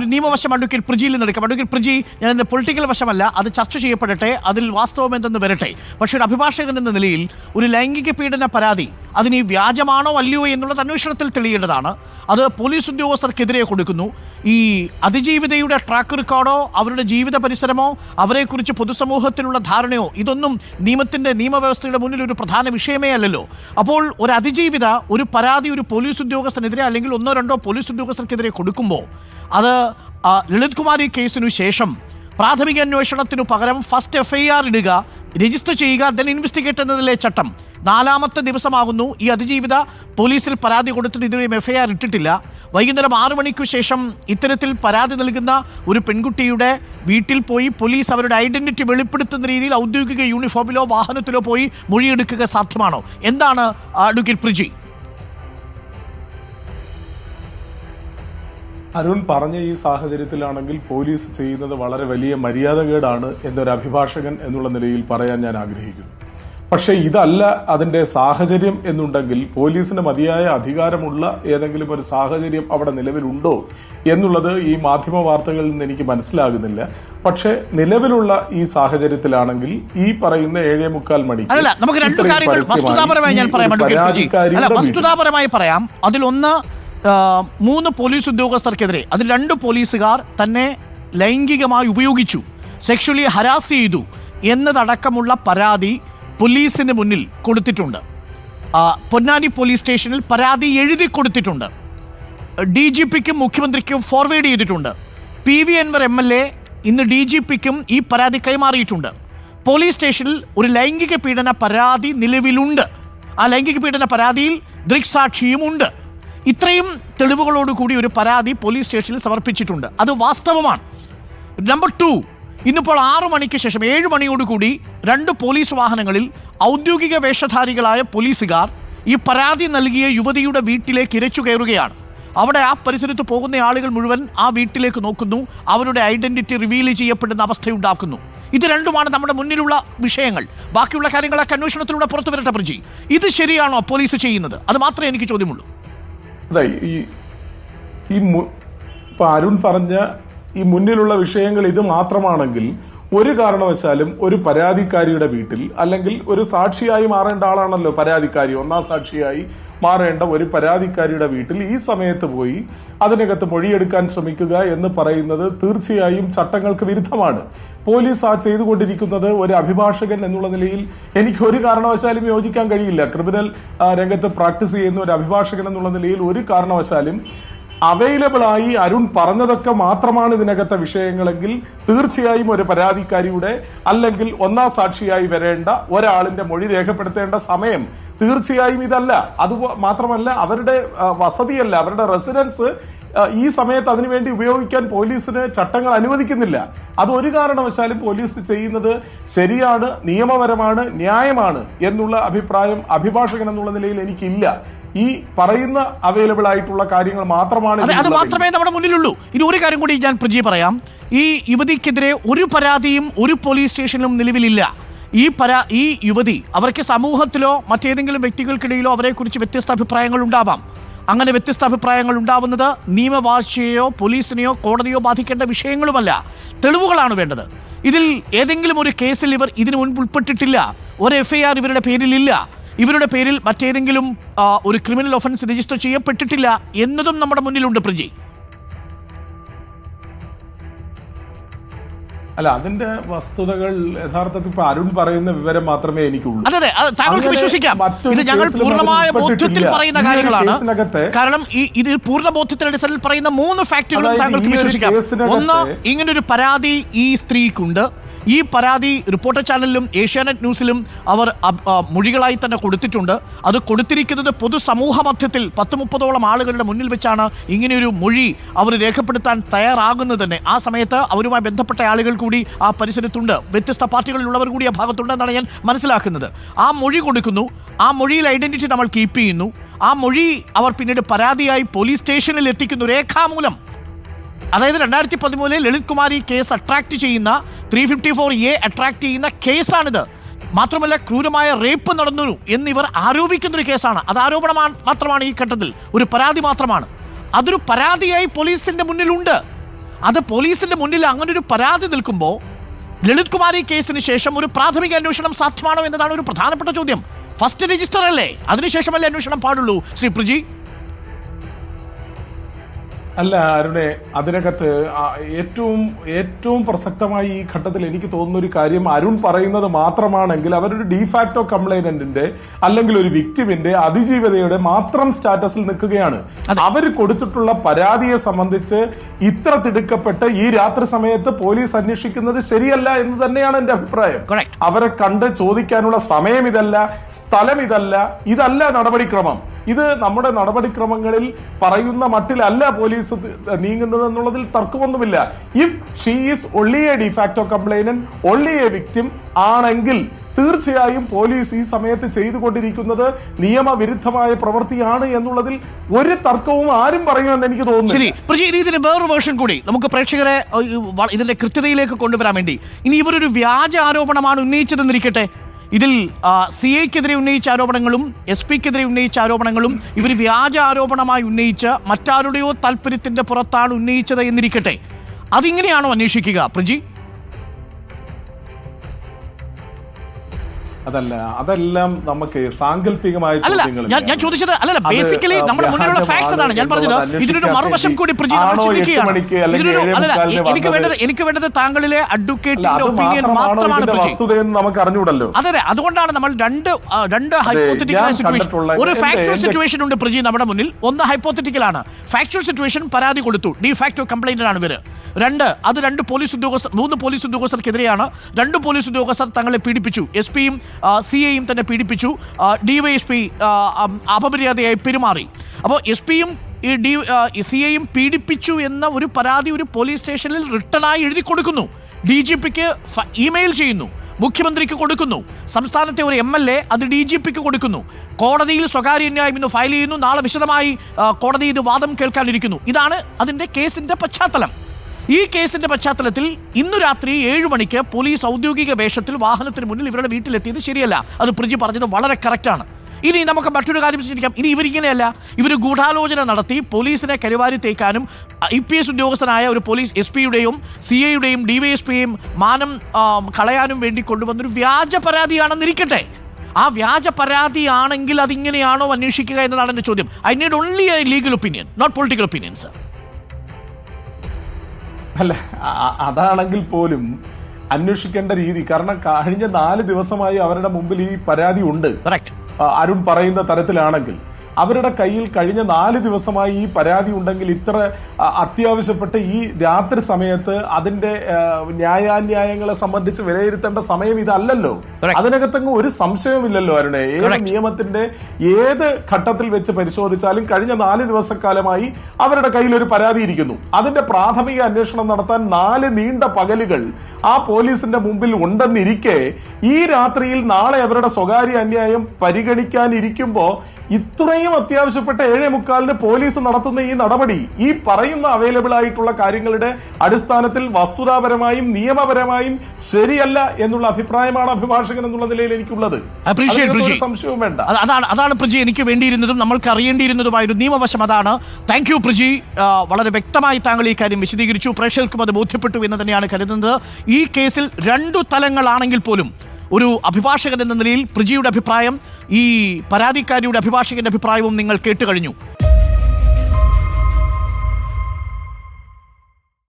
ഒരു നിയമവശം അഡ്വക്കേറ്റ് പ്രജിയിൽ നിന്ന് എടുക്കാം. അഡ്വക്കേറ്റ് പ്രജി ഞാൻ എന്റെ പൊളിറ്റിക്കൽ വശമല്ല അത് ചർച്ച ചെയ്യപ്പെടട്ടെ അതിൽ വാസ്തവം എന്തെന്ന് വരട്ടെ. പക്ഷെ ഒരു അഭിഭാഷകൻ എന്ന നിലയിൽ ഒരു ലൈംഗിക പീഡന പരാതി അതിന് വ്യാജമാണോ അല്ലയോ എന്നുള്ളത് അന്വേഷണത്തിൽ തെളിയേണ്ടതാണ്. അത് പോലീസ് ഉദ്യോഗസ്ഥർക്കെതിരെ കൊടുക്കുന്നു. ഈ അതിജീവിതയുടെ ട്രാക്ക് റെക്കോർഡോ അവരുടെ ജീവിത പരിസരമോ അവരെക്കുറിച്ച് പൊതുസമൂഹത്തിലുള്ള ധാരണയോ ഇതൊന്നും നിയമത്തിന്റെ നിയമവ്യവസ്ഥയുടെ മുന്നിൽ ഒരു പ്രധാന വിഷയമേ അല്ലല്ലോ. അപ്പോൾ ഒരു അതിജീവിത ഒരു പരാതി ഒരു പോലീസ് ഉദ്യോഗസ്ഥനെതിരെ അല്ലെങ്കിൽ ഒന്നോ രണ്ടോ പോലീസ് ഉദ്യോഗസ്ഥർക്കെതിരെ കൊടുക്കുമ്പോൾ അത് ലളിത് കുമാരി കേസിനു ശേഷം പ്രാഥമിക അന്വേഷണത്തിനു പകരം ഫസ്റ്റ് എഫ്ഐആർ ഇടുക രജിസ്റ്റർ ചെയ്യുക ദെൻ ഇൻവെസ്റ്റിഗേറ്റ് എന്നതിലെ ചട്ടം. നാലാമത്തെ ദിവസമാകുന്നു. ഈ അതിജീവിത പോലീസിൽ പരാതി കൊടുത്തിട്ട് ഇതുവരെയും എഫ്ഐആർ ഇട്ടിട്ടില്ല. വൈകുന്നേരം ആറു മണിക്കു ശേഷം ഇത്തരത്തിൽ പരാതി നൽകുന്ന ഒരു പെൺകുട്ടിയുടെ വീട്ടിൽ പോയി പോലീസ് അവരുടെ ഐഡന്റിറ്റി വെളിപ്പെടുത്തുന്ന രീതിയിൽ ഔദ്യോഗിക യൂണിഫോമിലോ വാഹനത്തിലോ പോയി മൊഴിയെടുക്കുക സാധ്യമാണോ? എന്താണ് അഡ്വക്കേറ്റ് പ്രിജി? അരുൺ പറഞ്ഞ ഈ സാഹചര്യത്തിലാണെങ്കിൽ പോലീസ് ചെയ്യുന്നത് വളരെ വലിയ മര്യാദകേടാണ് എന്നൊരു അഭിഭാഷകൻ എന്നുള്ള നിലയിൽ പറയാൻ ഞാൻ ആഗ്രഹിക്കുന്നു. പക്ഷേ ഇതല്ല അതിന്റെ സാഹചര്യം എന്നുണ്ടെങ്കിൽ പോലീസിന് മതിയായ അധികാരമുള്ള ഏതെങ്കിലും ഒരു സാഹചര്യം അവിടെ നിലവിലുണ്ടോ എന്നുള്ളത് ഈ മാധ്യമ വാർത്തകളിൽ നിന്ന് എനിക്ക് മനസ്സിലാകുന്നില്ല. പക്ഷേ നിലവിലുള്ള ഈ സാഹചര്യത്തിലാണെങ്കിൽ ഈ പറയുന്ന ഏഴേ മുക്കാൽ മണിക്ക് അല്ല നമുക്ക് രണ്ട് കാര്യങ്ങൾ വസ്തുതാപരമായി ഞാൻ പറയാം വസ്തുതാപരമായി പറയാം. അതിലൊന്ന് മൂന്ന് പോലീസ് ഉദ്യോഗസ്ഥർക്കെതിരെ അതിൽ രണ്ട് പോലീസുകാർ തന്നെ ലൈംഗികമായി ഉപയോഗിച്ചു സെക്ഷലി ഹരാസ് ചെയ്തു എന്നതടക്കമുള്ള പരാതി പോലീസിന് മുന്നിൽ കൊടുത്തിട്ടുണ്ട്. പൊന്നാനി പോലീസ് സ്റ്റേഷനിൽ പരാതി എഴുതി കൊടുത്തിട്ടുണ്ട്. ഡി ജി പിക്കും മുഖ്യമന്ത്രിക്കും ഫോർവേഡ് ചെയ്തിട്ടുണ്ട്. P V Anvar M L A ഇന്ന് ഡി ജി പിക്കും ഈ പരാതി കൈമാറിയിട്ടുണ്ട്. പോലീസ് സ്റ്റേഷനിൽ ഒരു ലൈംഗിക പീഡന പരാതി നിലവിലുണ്ട്. ആ ലൈംഗിക പീഡന പരാതിയിൽ ദൃക്സാക്ഷിയുമുണ്ട്. ഇത്രയും തെളിവുകളോടുകൂടി ഒരു പരാതി പോലീസ് സ്റ്റേഷനിൽ സമർപ്പിച്ചിട്ടുണ്ട്. അത് വാസ്തവമാണ്. നമ്പർ ടു ഇന്നിപ്പോൾ ആറു മണിക്ക് ശേഷം ഏഴ് മണിയോടുകൂടി രണ്ട് പോലീസ് വാഹനങ്ങളിൽ ഔദ്യോഗിക വേഷധാരികളായ പോലീസുകാർ ഈ പരാതി നൽകിയ യുവതിയുടെ വീട്ടിലേക്ക് ഇരച്ചു കയറുകയാണ്. അവിടെ ആ പരിസരത്ത് പോകുന്ന ആളുകൾ മുഴുവൻ ആ വീട്ടിലേക്ക് നോക്കുന്നു. അവരുടെ ഐഡന്റിറ്റി റിവീൽ ചെയ്യപ്പെടുന്ന അവസ്ഥയുണ്ടാക്കുന്നു. ഇത് രണ്ടുമാണ് നമ്മുടെ മുന്നിലുള്ള വിഷയങ്ങൾ. ബാക്കിയുള്ള കാര്യങ്ങളൊക്കെ അന്വേഷണത്തിലൂടെ പുറത്തു വരട്ടെ പ്രജി. ഇത് ശരിയാണോ പോലീസ് ചെയ്യുന്നത്? അത് മാത്രമേ എനിക്ക് ചോദ്യമുള്ളൂ. അതെ ഈ ഈ അരുൺ പറഞ്ഞ ഈ മുന്നിലുള്ള വിഷയങ്ങൾ ഇത് മാത്രമാണെങ്കിൽ ഒരു കാരണവശാലും ഒരു പരാതിക്കാരിയുടെ വീട്ടിൽ അല്ലെങ്കിൽ ഒരു സാക്ഷിയായി മാറേണ്ട ആളാണല്ലോ പരാതിക്കാരി ഒന്നാം സാക്ഷിയായി മാറേണ്ട ഒരു പരാതിക്കാരിയുടെ വീട്ടിൽ ഈ സമയത്ത് പോയി അതിനകത്ത് മൊഴിയെടുക്കാൻ ശ്രമിക്കുക എന്ന് പറയുന്നത് തീർച്ചയായും ചട്ടങ്ങൾക്ക് വിരുദ്ധമാണ്. പോലീസ് ആ ചെയ്തുകൊണ്ടിരിക്കുന്നത് ഒരു അഭിഭാഷകൻ എന്നുള്ള നിലയിൽ എനിക്ക് ഒരു കാരണവശാലും യോജിക്കാൻ കഴിയില്ല. ക്രിമിനൽ രംഗത്ത് പ്രാക്ടീസ് ചെയ്യുന്ന ഒരു അഭിഭാഷകൻ എന്നുള്ള നിലയിൽ ഒരു കാരണവശാലും അവൈലബിൾ ആയി അരുൺ പറഞ്ഞതൊക്കെ മാത്രമാണ് ഇതിനകത്തെ വിഷയങ്ങളെങ്കിൽ തീർച്ചയായും ഒരു പരാതിക്കാരിയുടെ അല്ലെങ്കിൽ ഒന്നാം സാക്ഷിയായി വരേണ്ട ഒരാളിന്റെ മൊഴി രേഖപ്പെടുത്തേണ്ട സമയം തീർച്ചയായും ഇതല്ല. അത് മാത്രമല്ല അവരുടെ വസതിയല്ല അവരുടെ റെസിഡൻസ് ഈ സമയത്ത് അതിനുവേണ്ടി ഉപയോഗിക്കാൻ പോലീസിന് ചട്ടങ്ങൾ അനുവദിക്കുന്നില്ല. അത് ഒരു കാരണവശാലും പോലീസ് ചെയ്യുന്നത് ശരിയാണ് നിയമപരമാണ് ന്യായമാണ് എന്നുള്ള അഭിപ്രായം അഭിഭാഷകൻ എന്നുള്ള നിലയിൽ എനിക്കില്ല. ഈ പറയുന്ന അവൈലബിൾ ആയിട്ടുള്ള കാര്യങ്ങൾ മാത്രമാണ് അത് മാത്രമേ നമ്മുടെ മുന്നിലുള്ളൂ. ഇനി ഒരു കാര്യം കൂടി ഞാൻ പ്രജി പറയാം. ഈ യുവതിക്കെതിരെ ഒരു പരാതിയും ഒരു പോലീസ് സ്റ്റേഷനിലും നിലവിലില്ല. ഈ പരാ ഈ യുവതി അവർക്ക് സമൂഹത്തിലോ മറ്റേതെങ്കിലും വ്യക്തികൾക്കിടയിലോ അവരെക്കുറിച്ച് വ്യത്യസ്ത അഭിപ്രായങ്ങൾ ഉണ്ടാവാം. അങ്ങനെ വ്യത്യസ്ത അഭിപ്രായങ്ങൾ ഉണ്ടാവുന്നത് നിയമവാഴ്ചയോ പോലീസിനെയോ കോടതിയോ ബാധിക്കേണ്ട വിഷയങ്ങളുമല്ല. തെളിവുകളാണ് വേണ്ടത്. ഇതിൽ ഏതെങ്കിലും ഒരു കേസിൽ ഇവർ ഇതിനു മുൻപ് ഉൾപ്പെട്ടിട്ടില്ല. ഒരു എഫ് ഐ ആർ ഇവരുടെ പേരിലില്ല. ഇവരുടെ പേരിൽ മറ്റേതെങ്കിലും ഒരു ക്രിമിനൽ ഒഫൻസ് രജിസ്റ്റർ ചെയ്യപ്പെട്ടിട്ടില്ല എന്നതും നമ്മുടെ മുന്നിലുണ്ട് പ്രജി. അല്ല അതിന്റെ വസ്തുതകൾ യഥാർത്ഥത്തിൽ ഇപ്പൊ അരുൺ പറയുന്ന വിവരം മാത്രമേ എനിക്കുള്ളൂ. അതെ അതെ താങ്കൾക്ക് വിശ്വസിക്കാം. ഇത് ഞങ്ങൾ പൂർണമായ ബോധ്യത്തിൽ പറയുന്ന കാര്യങ്ങളാണ്. കാരണം ഈ ഇത് പൂർണ ബോധ്യത്തിൽ അടിസ്ഥാനത്തിൽ പറയുന്ന മൂന്ന് ഫാക്ടുകളും താങ്കൾക്ക് വിശ്വസിക്കാം. ഒന്ന് ഇങ്ങനൊരു പരാതി ഈ സ്ത്രീക്കുണ്ട്. ഈ പരാതി റിപ്പോർട്ടർ ചാനലിലും ഏഷ്യാനെറ്റ് ന്യൂസിലും അവർ മൊഴികളായി തന്നെ കൊടുത്തിട്ടുണ്ട്. അത് കൊടുത്തിരിക്കുന്നത് പൊതുസമൂഹ മധ്യത്തിൽ പത്ത് മുപ്പതോളം ആളുകളുടെ മുന്നിൽ വെച്ചാണ് ഇങ്ങനെയൊരു മൊഴി അവർ രേഖപ്പെടുത്താൻ തയ്യാറാകുന്നത് തന്നെ. ആ സമയത്ത് അവരുമായി ബന്ധപ്പെട്ട ആളുകൾ കൂടി ആ പരിസരത്തുണ്ട്. വ്യത്യസ്ത പാർട്ടികളിലുള്ളവർ കൂടി ആ ഭാഗത്തുണ്ടെന്നാണ് ഞാൻ മനസ്സിലാക്കുന്നത്. ആ മൊഴി കൊടുക്കുന്നു. ആ മൊഴിയിൽ ഐഡന്റിറ്റി നമ്മൾ കീപ്പ് ചെയ്യുന്നു. ആ മൊഴി അവർ പിന്നീട് പരാതിയായി പോലീസ് സ്റ്റേഷനിൽ എത്തിക്കുന്നു. രേഖാമൂലം. അതായത് രണ്ടായിരത്തി പതിമൂന്നിൽ ലളിത് കുമാരി കേസ് അട്രാക്ട് ചെയ്യുന്ന three fifty four A attract ചെയ്യുന്ന കേസാണിത്. മാത്രമല്ല ക്രൂരമായ റേപ്പ് നടന്നു എന്നിവർ ആരോപിക്കുന്ന ഒരു കേസാണ്. അത് ആരോപണമാണ് മാത്രമാണ് ഈ ഘട്ടത്തിൽ. ഒരു പരാതി മാത്രമാണ്. അതൊരു പരാതിയായി പോലീസിന്റെ മുന്നിലുണ്ട്. അത് പോലീസിന്റെ മുന്നിൽ അങ്ങനെ ഒരു പരാതി നിൽക്കുമ്പോൾ ലളിത് കുമാരി കേസിന് ശേഷം ഒരു പ്രാഥമിക അന്വേഷണം സാധ്യമാണോ എന്നതാണ് ഒരു പ്രധാനപ്പെട്ട ചോദ്യം. ഫസ്റ്റ് രജിസ്റ്റർ അല്ലേ? അതിനുശേഷമല്ലേ അന്വേഷണം പാടുള്ളൂ. ശ്രീ പ്രജി അല്ല അരുണെ അതിനകത്ത് ഏറ്റവും ഏറ്റവും പ്രസക്തമായി ഈ ഘട്ടത്തിൽ എനിക്ക് തോന്നുന്ന ഒരു കാര്യം അരുൺ പറയുന്നത് മാത്രമാണെങ്കിൽ അവരൊരു ഡിഫാക്ടോ കംപ്ലൈനന്റിന്റെ അല്ലെങ്കിൽ ഒരു വിക്ടിമിന്റെ അതിജീവതയുടെ മാത്രം സ്റ്റാറ്റസിൽ നിൽക്കുകയാണ്. അവർ കൊടുത്തിട്ടുള്ള പരാതിയെ സംബന്ധിച്ച് ഇത്ര തിടുക്കപ്പെട്ട് ഈ രാത്രി സമയത്ത് പോലീസ് അന്വേഷിക്കുന്നത് ശരിയല്ല എന്ന് തന്നെയാണ് എന്റെ അഭിപ്രായം. അവരെ കണ്ട് ചോദിക്കാനുള്ള സമയം ഇതല്ല സ്ഥലം ഇതല്ല ഇതല്ല നടപടിക്രമം. ഇത് നമ്മുടെ നടപടിക്രമങ്ങളിൽ പറയുന്ന മട്ടിലല്ല പോലീസ് നീങ്ങുന്നത് എന്നുള്ളതിൽ തർക്കമൊന്നുമില്ല. If she is only a de facto complainant only a victim ആണെങ്കിൽ തീർച്ചയായും പോലീസ് ഈ സമയത്ത് ചെയ്തുകൊണ്ടിരിക്കുന്നത് നിയമവിരുദ്ധമായ പ്രവൃത്തിയാണ് എന്നുള്ളതിൽ ഒരു തർക്കവും ആരും പറയുമെന്ന് എനിക്ക് തോന്നുന്നു ശരി ഇതിന്റെ വേറൊരു വേർഷൻ കൂടി നമുക്ക് പ്രേക്ഷകരെ ഇതിന്റെ കൃത്യതയിലേക്ക് കൊണ്ടുവരാൻ വേണ്ടി. ഇനി ഇവരൊരു വ്യാജ ആരോപണമാണ് ഉന്നയിച്ചതെന്നിരിക്കട്ടെ? ഇതിൽ സി ഐക്കെതിരെ ഉന്നയിച്ച ആരോപണങ്ങളും എസ് പിക്കെതിരെ ഉന്നയിച്ച ആരോപണങ്ങളും ഇവർ വ്യാജ ആരോപണമായി ഉന്നയിച്ച് മറ്റാരുടെയോ താല്പര്യത്തിന്റെ പുറത്താണ് ഉന്നയിച്ചത് എന്നിരിക്കട്ടെ. അതിങ്ങനെയാണോ അന്വേഷിക്കുക പ്രജി? അതല്ല അതെല്ലാം നമുക്ക് സാങ്കല്പികമായ ചോദ്യങ്ങൾ ഞാൻ ചോദിച്ചത് അല്ലല്ല ബേസിക്കലി നമ്മുടെ മുന്നിലുള്ള ഫാക്ട്സ് അതാണ്. ഞാൻ പറഞ്ഞത് ഇതിനൊരു മറുവശം കൂടി എനിക്ക് വേണ്ടത് എനിക്ക് വേണ്ടത് താങ്കളിലെ അഡ്വക്കേറ്റിന്റെ ഒപ്പീനിയൻ മാത്രമാണ് വസ്തുതയെന്ന് നമുക്ക് അറിഞ്ഞൂടല്ലോ അതെ അതെ അതുകൊണ്ടാണ് നമ്മൾ രണ്ട് രണ്ട് ഹൈപ്പോത്തറ്റിക്കൽ സിറ്റുവേഷൻ ഒരു ഫാക്ച്വൽ സിറ്റുവേഷൻ ഉണ്ട് പ്രജി നമ്മുടെ മുന്നിൽ. ഒന്ന് ഹൈപ്പോത്തറ്റിക്കൽ ആണ്. ഫാക്ച്വൽ സിറ്റുവേഷൻ പരാതി കൊടുത്തു. ഡി ഫാക്ടോ കംപ്ലൈന്റ് ആണ് ഇവർ. രണ്ട് അത് രണ്ട് പോലീസ് ഉദ്യോഗസ്ഥർ മൂന്ന് പോലീസ് ഉദ്യോഗസ്ഥർക്കെതിരെയാണ്. രണ്ട് പോലീസ് ഉദ്യോഗസ്ഥർ തങ്ങളെ പീഡിപ്പിച്ചു. എസ് പിയും സി എയും തന്നെ പീഡിപ്പിച്ചു. ഡിവൈഎസ്പി അപമര്യാദയായി പെരുമാറി. അപ്പോൾ എസ് പിയും ഈ ഡി സി എയും പീഡിപ്പിച്ചു എന്ന ഒരു പരാതി ഒരു പോലീസ് സ്റ്റേഷനിൽ റിട്ടേണായി എഴുതി കൊടുക്കുന്നു. ഡി ജി പിക്ക് ഇമെയിൽ ചെയ്യുന്നു. മുഖ്യമന്ത്രിക്ക് കൊടുക്കുന്നു. സംസ്ഥാനത്തെ ഒരു എം എൽ എ അത് ഡി ജി പിക്ക് കൊടുക്കുന്നു. കോടതിയിൽ സ്വകാര്യ ന്യായം ഇന്ന് ഫയൽ ചെയ്യുന്നു. നാളെ വിശദമായി കോടതി ഇത് വാദം കേൾക്കാനിരിക്കുന്നു. ഇതാണ് അതിന്റെ കേസിന്റെ പശ്ചാത്തലം. ഈ കേസിന്റെ പശ്ചാത്തലത്തിൽ ഇന്നു രാത്രി ഏഴു മണിക്ക് പോലീസ് ഔദ്യോഗിക വേഷത്തിൽ വാഹനത്തിന് മുന്നിൽ ഇവരുടെ വീട്ടിലെത്തിയത് ശരിയല്ല. അത് പ്രിജി പറഞ്ഞത് വളരെ കറക്റ്റാണ് ഇനി നമുക്ക് മറ്റൊരു കാര്യം ചിന്തിക്കാം. ഇനി ഇവരിങ്ങനെയല്ല. ഇവർ ഗൂഢാലോചന നടത്തി പോലീസിനെ കരുവാരി തേക്കാനും ഐ പി എസ് ഉദ്യോഗസ്ഥനായ ഒരു പോലീസ് എസ് പിയുടെയും സി എയുടെയും ഡി വൈ എസ് പിയും മാനം കളയാനും വേണ്ടി കൊണ്ടുവന്നൊരു വ്യാജ പരാതിയാണെന്നിരിക്കട്ടെ ആ വ്യാജ പരാതിയാണെങ്കിൽ അതിങ്ങനെയാണോ അന്വേഷിക്കുക എന്നതാണ് എന്റെ ചോദ്യം. I need only a legal opinion not political opinions അല്ല അതാണെങ്കിൽ പോലും അന്വേഷിക്കേണ്ട രീതി കാരണം കഴിഞ്ഞ നാല് ദിവസമായി അവരുടെ മുമ്പിൽ ഈ പരാതി ഉണ്ട്. അരുൺ പറയുന്ന തരത്തിലാണെങ്കിൽ അവരുടെ കയ്യിൽ കഴിഞ്ഞ നാല് ദിവസമായി ഈ പരാതി ഉണ്ടെങ്കിൽ ഇത്ര അത്യാവശ്യപ്പെട്ട് ഈ രാത്രി സമയത്ത് അതിന്റെ ന്യായാന്യായങ്ങളെ സംബന്ധിച്ച് വിലയിരുത്തേണ്ട സമയം ഇതല്ലല്ലോ. അതിനകത്തങ്ങ് ഒരു സംശയവുമില്ലല്ലോ അരുണെ. ഏത് നിയമത്തിന്റെ ഏത് ഘട്ടത്തിൽ വെച്ച് പരിശോധിച്ചാലും കഴിഞ്ഞ നാല് ദിവസക്കാലമായി അവരുടെ കയ്യിൽ ഒരു പരാതി ഇരിക്കുന്നു. അതിന്റെ പ്രാഥമിക അന്വേഷണം നടത്താൻ നാല് നീണ്ട പകലുകൾ ആ പോലീസിന്റെ മുമ്പിൽ ഉണ്ടെന്നിരിക്കെ ഈ രാത്രിയിൽ നാളെ അവരുടെ സ്വകാര്യ അന്യായം പരിഗണിക്കാനിരിക്കുമ്പോ ഇത്രയും അത്യാവശ്യപ്പെട്ട ഏഴേ മുക്കാലിന് പോലീസ് നടത്തുന്ന ഈ നടപടി ഈ പറയുന്ന അവൈലബിൾ ആയിട്ടുള്ള കാര്യങ്ങളുടെ അടിസ്ഥാനത്തിൽ വസ്തുതാപരമായും നിയമപരമായും ശരിയല്ല എന്നുള്ള അഭിപ്രായമാണ് അഭിഭാഷകൻ എന്നുള്ള നിലയിൽ എനിക്കുള്ളത്. സംശയവും വേണ്ട. അതാണ് അതാണ് പ്രജി എനിക്ക് വേണ്ടിയിരുന്നതും നമ്മൾക്ക് അറിയേണ്ടിയിരുന്നതുമായ ഒരു നിയമവശം അതാണ്. Thank you Praji. വളരെ വ്യക്തമായി താങ്കൾ ഈ കാര്യം വിശദീകരിച്ചു. പ്രേക്ഷകർക്കും അത് ബോധ്യപ്പെട്ടു എന്ന് തന്നെയാണ് കരുതുന്നത്. ഈ കേസിൽ രണ്ടു തലങ്ങളാണെങ്കിൽ പോലും ഒരു അഭിഭാഷകൻ എന്ന നിലയിൽ പ്രിജിയുടെ അഭിപ്രായം ഈ പരാതിക്കാരിയുടെ അഭിഭാഷകന്റെ അഭിപ്രായവും നിങ്ങൾ കേട്ടുകഴിഞ്ഞു.